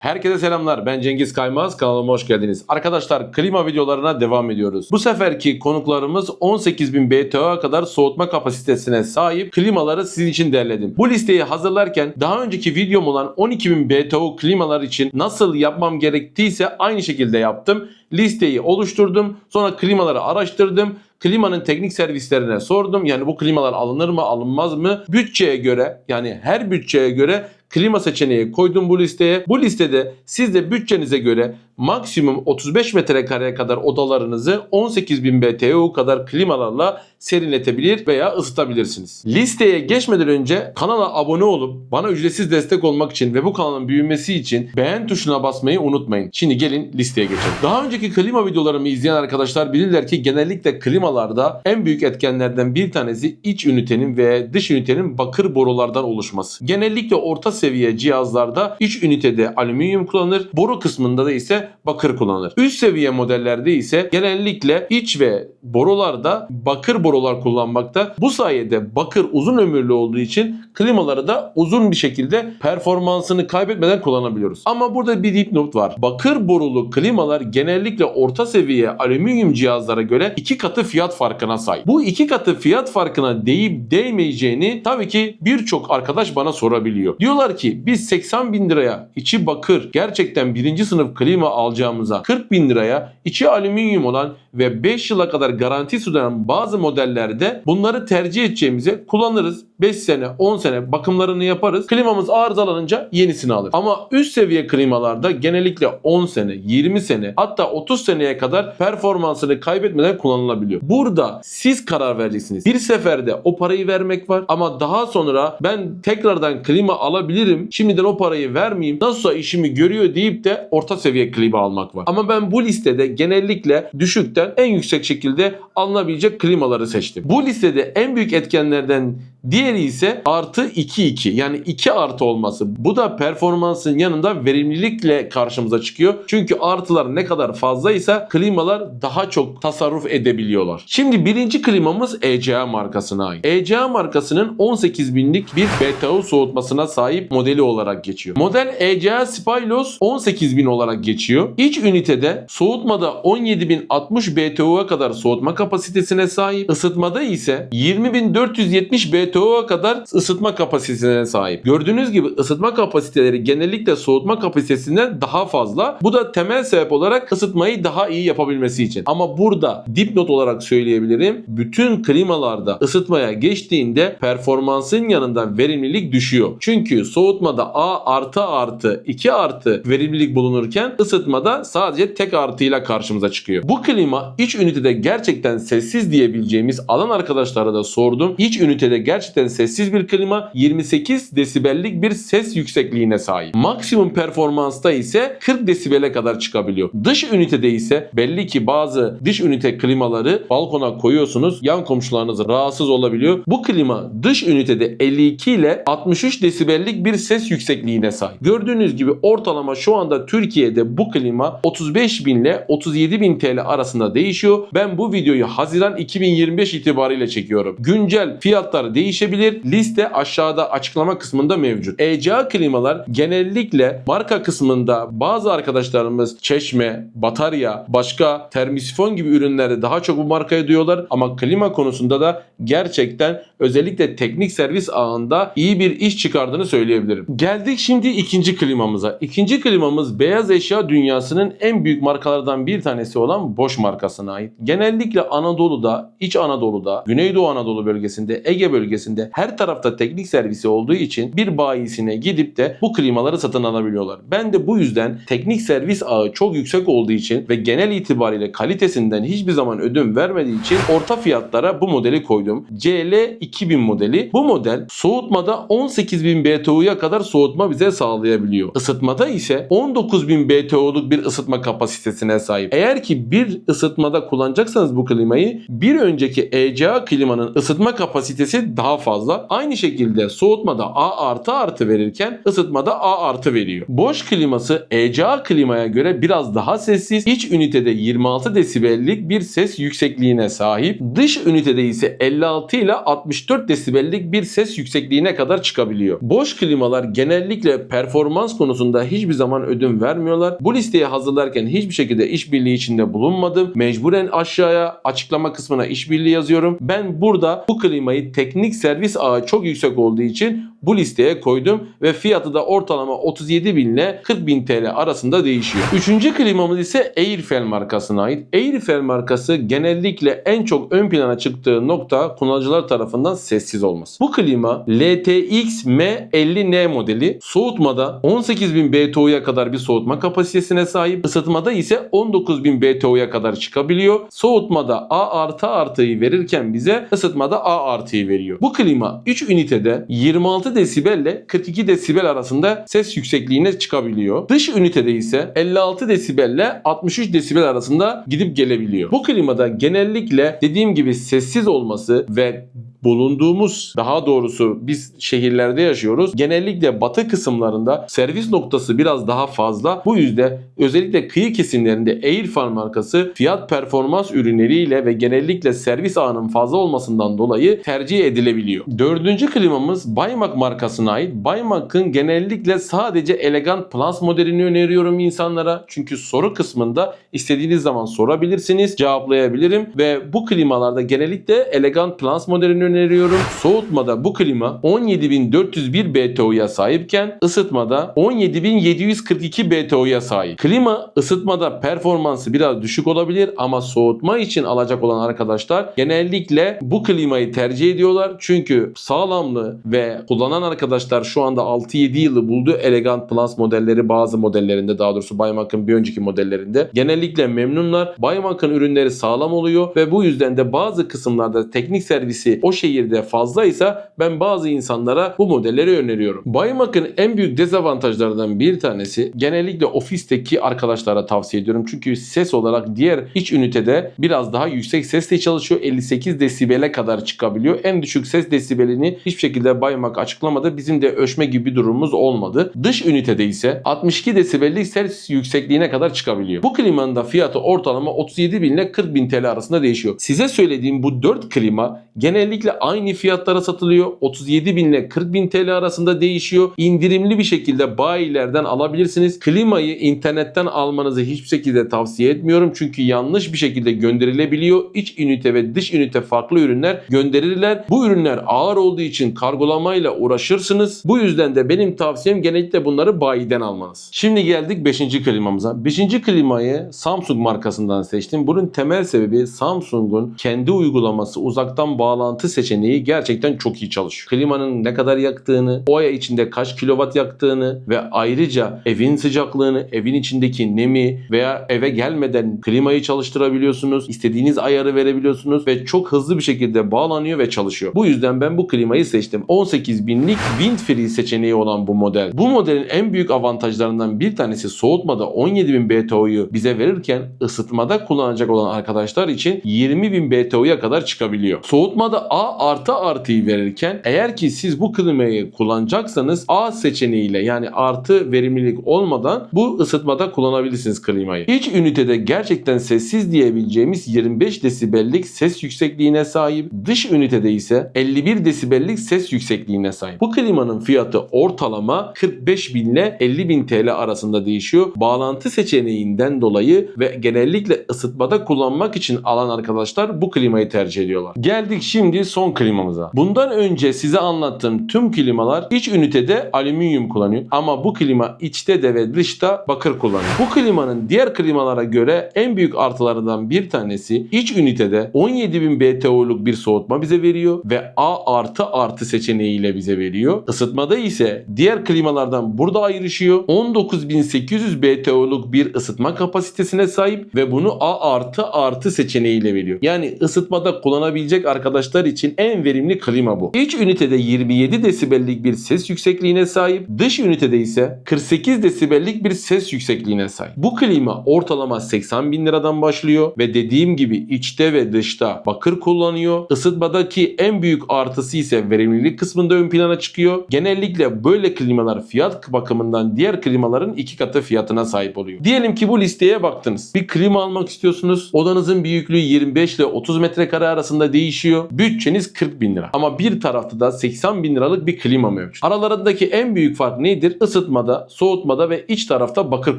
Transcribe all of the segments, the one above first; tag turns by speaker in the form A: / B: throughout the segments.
A: Herkese selamlar. Ben Cengiz Kaymaz. Kanalıma hoş geldiniz. Arkadaşlar klima videolarına devam ediyoruz. Bu seferki konuklarımız 18.000 BTU'ya kadar soğutma kapasitesine sahip klimaları sizin için derledim. Bu listeyi hazırlarken daha önceki videom olan 12.000 BTU klimalar için nasıl yapmam gerektiyse aynı şekilde yaptım. Listeyi oluşturdum. Sonra klimaları araştırdım. Klimanın teknik servislerine sordum. Yani bu klimalar alınır mı alınmaz mı? Bütçeye göre yani her bütçeye göre klima seçeneği koydum bu listeye. Bu listede siz de bütçenize göre maksimum 35 metrekareye kadar odalarınızı 18.000 BTU kadar klimalarla serinletebilir veya ısıtabilirsiniz. Listeye geçmeden önce kanala abone olup bana ücretsiz destek olmak için ve bu kanalın büyümesi için beğen tuşuna basmayı unutmayın. Şimdi gelin listeye geçelim. Daha önceki klima videolarımı izleyen arkadaşlar bilirler ki genellikle klimalarda en büyük etkenlerden bir tanesi iç ünitenin ve dış ünitenin bakır borulardan oluşması. Genellikle orta seviye cihazlarda iç ünitede alüminyum kullanılır, boru kısmında da ise bakır kullanılır. Üst seviye modellerde ise genellikle iç ve borularda bakır borular kullanmakta. Bu sayede bakır uzun ömürlü olduğu için klimaları da uzun bir şekilde performansını kaybetmeden kullanabiliyoruz. Ama burada bir dipnot var. Bakır borulu klimalar genellikle orta seviye alüminyum cihazlara göre iki katı fiyat farkına sahip. Bu iki katı fiyat farkına değip değmeyeceğini tabii ki birçok arkadaş bana sorabiliyor. Diyorlar ki biz 80 bin liraya içi bakır gerçekten birinci sınıf klima alacağımıza 40 bin liraya içi alüminyum olan ve 5 yıla kadar garanti sunan bazı modellerde bunları tercih edeceğimize kullanırız. 5 sene 10 sene bakımlarını yaparız. Klimamız arızalanınca yenisini alır. Ama üst seviye klimalarda genellikle 10 sene 20 sene hatta 30 seneye kadar performansını kaybetmeden kullanılabiliyor. Burada siz karar vereceksiniz. Bir seferde o parayı vermek var ama daha sonra ben tekrardan klima alabilirim. Şimdiden o parayı vermeyeyim. Nasılsa işimi görüyor deyip de orta seviye klima almak var. Ama ben bu listede genellikle düşükten en yüksek şekilde alınabilecek klimaları seçtim. Bu listede en büyük etkenlerden Diğeri ise artı 2-2 yani 2 artı olması. Bu da performansın yanında verimlilikle karşımıza çıkıyor. Çünkü artılar ne kadar fazlaysa klimalar daha çok tasarruf edebiliyorlar. Şimdi birinci klimamız ECA markasına ait. ECA markasının 18 binlik bir BTU soğutmasına sahip modeli olarak geçiyor. Model ECA Spylos 18 bin olarak geçiyor. İç ünitede soğutmada 17.060 BTU'ya kadar soğutma kapasitesine sahip. Isıtmada ise 20.470 BTU'ya kadar ısıtma kapasitesine sahip. Gördüğünüz gibi ısıtma kapasiteleri genellikle soğutma kapasitesinden daha fazla. Bu da temel sebep olarak ısıtmayı daha iyi yapabilmesi için. Ama burada dipnot olarak söyleyebilirim. Bütün klimalarda ısıtmaya geçtiğinde performansın yanında verimlilik düşüyor. Çünkü soğutmada A artı artı 2 artı verimlilik bulunurken ısıtmada sadece tek artıyla karşımıza çıkıyor. Bu klima iç ünitede gerçekten sessiz diyebileceğimiz alan arkadaşlara da sordum. İç ünitede gerçekten sessiz bir klima 28 desibellik bir ses yüksekliğine sahip. Maksimum performansta ise 40 desibele kadar çıkabiliyor. Dış ünitede ise belli ki bazı dış ünite klimaları balkona koyuyorsunuz yan komşularınız rahatsız olabiliyor. Bu klima dış ünitede 52 ile 63 desibellik bir ses yüksekliğine sahip. Gördüğünüz gibi ortalama şu anda Türkiye'de bu klima 35 bin ile 37 bin TL arasında değişiyor. Ben bu videoyu Haziran 2025 itibariyle çekiyorum. Güncel fiyatlar değişebilir. Liste aşağıda açıklama kısmında mevcut. ECA klimalar genellikle marka kısmında bazı arkadaşlarımız Çeşme, Batarya, başka termisifon gibi ürünlerde daha çok bu markayı duyuyorlar ama klima konusunda da gerçekten özellikle teknik servis ağında iyi bir iş çıkardığını söyleyebilirim. Geldik şimdi ikinci klimamıza. İkinci klimamız beyaz eşya dünyasının en büyük markalardan bir tanesi olan Bosch markasına ait. Genellikle Anadolu'da, İç Anadolu'da, Güneydoğu Anadolu bölgesinde, Ege bölgesinde her tarafta teknik servisi olduğu için bir bayisine gidip de bu klimaları satın alabiliyorlar. Ben de bu yüzden teknik servis ağı çok yüksek olduğu için ve genel itibariyle kalitesinden hiçbir zaman ödün vermediği için orta fiyatlara bu modeli koydum. CL 2000 modeli. Bu model soğutmada 18.000 BTU'ya kadar soğutma bize sağlayabiliyor. Isıtmada ise 19.000 BTU'luk bir ısıtma kapasitesine sahip. Eğer ki bir ısıtmada kullanacaksanız bu klimayı bir önceki ECA klimanın ısıtma kapasitesi daha daha fazla. Aynı şekilde soğutmada A artı artı verirken ısıtmada A artı veriyor. Boş kliması ECA klimaya göre biraz daha sessiz. İç ünitede 26 desibellik bir ses yüksekliğine sahip. Dış ünitede ise 56 ile 64 desibellik bir ses yüksekliğine kadar çıkabiliyor. Boş klimalar genellikle performans konusunda hiçbir zaman ödün vermiyorlar. Bu listeyi hazırlarken hiçbir şekilde işbirliği içinde bulunmadım. Mecburen aşağıya açıklama kısmına işbirliği yazıyorum. Ben burada bu klimayı teknik servis ağı çok yüksek olduğu için bu listeye koydum ve fiyatı da ortalama 37 bin ile 40 bin TL arasında değişiyor. Üçüncü klimamız ise Airfel markasına ait. Airfel markası genellikle en çok ön plana çıktığı nokta kullanıcılar tarafından sessiz olması. Bu klima LTX M50N modeli soğutmada 18.000 BTU'ya kadar bir soğutma kapasitesine sahip. Isıtmada ise 19.000 BTU'ya kadar çıkabiliyor. Soğutmada A artı artıyı verirken bize ısıtmada A artıyı veriyor. Bu klima 3 ünitede 26 desibel ile 42 desibel arasında ses yüksekliğine çıkabiliyor. Dış ünitede ise 56 desibel ile 63 desibel arasında gidip gelebiliyor. Bu klimada genellikle dediğim gibi sessiz olması ve bulunduğumuz daha doğrusu biz şehirlerde yaşıyoruz. Genellikle batı kısımlarında servis noktası biraz daha fazla. Bu yüzden özellikle kıyı kesimlerinde Airfan markası fiyat performans ürünleriyle ve genellikle servis ağının fazla olmasından dolayı tercih edilebiliyor. Dördüncü klimamız Baymak markasına ait. Baymak'ın genellikle sadece Elegant Plus modelini öneriyorum insanlara. Çünkü soru kısmında istediğiniz zaman sorabilirsiniz. Cevaplayabilirim ve bu klimalarda genellikle Elegant Plus modelini öneriyorum. Soğutmada bu klima 17401 BTU'ya sahipken ısıtmada 17742 BTU'ya sahip. Klima ısıtmada performansı biraz düşük olabilir ama soğutma için alacak olan arkadaşlar genellikle bu klimayı tercih ediyorlar. Çünkü sağlamlığı ve kullanan arkadaşlar şu anda 6-7 yılı buldu Elegant Plus modelleri bazı modellerinde daha doğrusu Baymak'ın bir önceki modellerinde. Genellikle memnunlar. Baymak'ın ürünleri sağlam oluyor ve bu yüzden de bazı kısımlarda teknik servisi o şehirde fazlaysa ben bazı insanlara bu modelleri öneriyorum. Baymak'ın en büyük dezavantajlarından bir tanesi genellikle ofisteki arkadaşlara tavsiye ediyorum. Çünkü ses olarak diğer iç ünitede biraz daha yüksek sesle çalışıyor. 58 desibele kadar çıkabiliyor. En düşük ses desibelini hiçbir şekilde Baymak açıklamadı. Bizim de ölçme gibi bir durumumuz olmadı. Dış ünitede ise 62 desibellik ses yüksekliğine kadar çıkabiliyor. Bu klimanın da fiyatı ortalama 37 bin ile 40 bin TL arasında değişiyor. Size söylediğim bu 4 klima genellikle aynı fiyatlara satılıyor. 37 bin ile 40 bin TL arasında değişiyor. İndirimli bir şekilde bayilerden alabilirsiniz. Klimayı internetten almanızı hiçbir şekilde tavsiye etmiyorum. Çünkü yanlış bir şekilde gönderilebiliyor. İç ünite ve dış ünite farklı ürünler gönderirler. Bu ürünler ağır olduğu için kargolamayla uğraşırsınız. Bu yüzden de benim tavsiyem genellikle bunları bayiden almanız. Şimdi geldik 5. klimamıza. 5. klimayı Samsung markasından seçtim. Bunun temel sebebi Samsung'un kendi uygulaması uzaktan bağlantı seçeneği gerçekten çok iyi çalışıyor. Klimanın ne kadar yaktığını, o ay içinde kaç kilowatt yaktığını ve ayrıca evin sıcaklığını, evin içindeki nemi veya eve gelmeden klimayı çalıştırabiliyorsunuz. İstediğiniz ayarı verebiliyorsunuz ve çok hızlı bir şekilde bağlanıyor ve çalışıyor. Bu yüzden ben bu klimayı seçtim. 18 binlik wind free seçeneği olan bu model. Bu modelin en büyük avantajlarından bir tanesi soğutmada 17.000 BTU'yu bize verirken ısıtmada kullanacak olan arkadaşlar için 20.000 BTU'ya kadar çıkabiliyor. Soğutmada A artı artıyı verirken eğer ki siz bu klimayı kullanacaksanız A seçeneğiyle yani artı verimlilik olmadan bu ısıtmada kullanabilirsiniz klimayı. İç ünitede gerçekten sessiz diyebileceğimiz 25 desibellik ses yüksekliğine sahip. Dış ünitede ise 51 desibellik ses yüksekliğine sahip. Bu klimanın fiyatı ortalama 45 bin ile 50 bin TL arasında değişiyor. Bağlantı seçeneğinden dolayı ve genellikle ısıtmada kullanmak için alan arkadaşlar bu klimayı tercih ediyorlar. Geldik şimdi son klimamıza. Bundan önce size anlattığım tüm klimalar iç ünitede alüminyum kullanıyor. Ama bu klima içte de ve dışta bakır kullanıyor. Bu klimanın diğer klimalara göre en büyük artılarından bir tanesi iç ünitede 17.000 BTU'luk bir soğutma bize veriyor ve A artı artı seçeneğiyle bize veriyor. Isıtmada ise diğer klimalardan burada ayrışıyor. 19.800 BTU'luk bir ısıtma kapasitesine sahip ve bunu A artı artı seçeneğiyle veriyor. Yani ısıtmada kullanabilecek arkadaşlar arkadaşlar için en verimli klima bu. İç ünitede 27 desibellik bir ses yüksekliğine sahip, dış ünitede ise 48 desibellik bir ses yüksekliğine sahip. Bu klima ortalama 80 bin liradan başlıyor ve dediğim gibi içte ve dışta bakır kullanıyor. Isıtmadaki en büyük artısı ise verimlilik kısmında ön plana çıkıyor. Genellikle böyle klimalar fiyat bakımından diğer klimaların iki katı fiyatına sahip oluyor. Diyelim ki bu listeye baktınız. Bir klima almak istiyorsunuz. Odanızın büyüklüğü 25 ile 30 metrekare arasında değişiyor. Bütçeniz 40 bin lira. Ama bir tarafta da 80 bin liralık bir klima mevcut. Aralarındaki en büyük fark nedir? Isıtmada, soğutmada ve iç tarafta bakır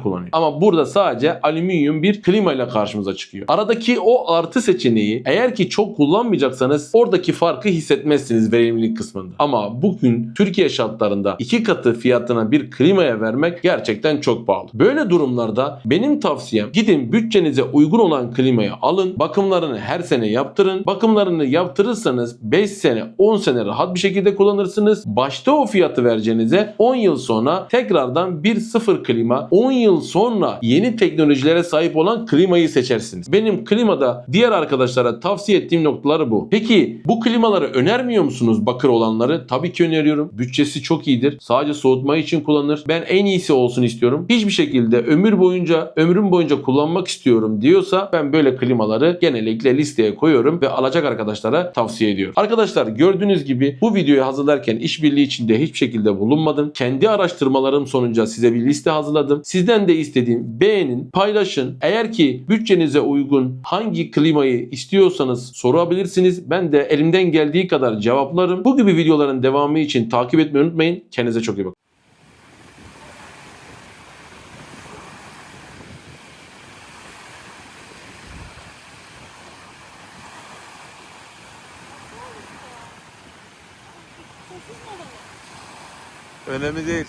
A: kullanıyor. Ama burada sadece alüminyum bir klima ile karşımıza çıkıyor. Aradaki o artı seçeneği eğer ki çok kullanmayacaksanız oradaki farkı hissetmezsiniz verimlilik kısmında. Ama bugün Türkiye şartlarında iki katı fiyatına bir klimaya vermek gerçekten çok pahalı. Böyle durumlarda benim tavsiyem gidin bütçenize uygun olan klimayı alın. Bakımlarını her sene yaptırın. Bakımlarını yaptırırsanız 5 sene 10 sene rahat bir şekilde kullanırsınız. Başta o fiyatı vereceğinize 10 yıl sonra tekrardan bir sıfır klima 10 yıl sonra yeni teknolojilere sahip olan klimayı seçersiniz. Benim klimada diğer arkadaşlara tavsiye ettiğim noktaları bu. Peki bu klimaları önermiyor musunuz bakır olanları? Tabii ki öneriyorum. Bütçesi çok iyidir. Sadece soğutma için kullanılır. Ben en iyisi olsun istiyorum. Hiçbir şekilde ömür boyunca ömrüm boyunca kullanmak istiyorum diyorsa ben böyle klimaları genellikle listeye koyuyorum ve alacak arkadaşlara tavsiye ediyorum. Arkadaşlar gördüğünüz gibi bu videoyu hazırlarken işbirliği içinde hiçbir şekilde bulunmadım. Kendi araştırmalarım sonucu size bir liste hazırladım. Sizden de istediğim beğenin, paylaşın. Eğer ki bütçenize uygun hangi klimayı istiyorsanız sorabilirsiniz. Ben de elimden geldiği kadar cevaplarım. Bu gibi videoların devamı için takip etmeyi unutmayın. Kendinize çok iyi bakın.
B: Önemli değil.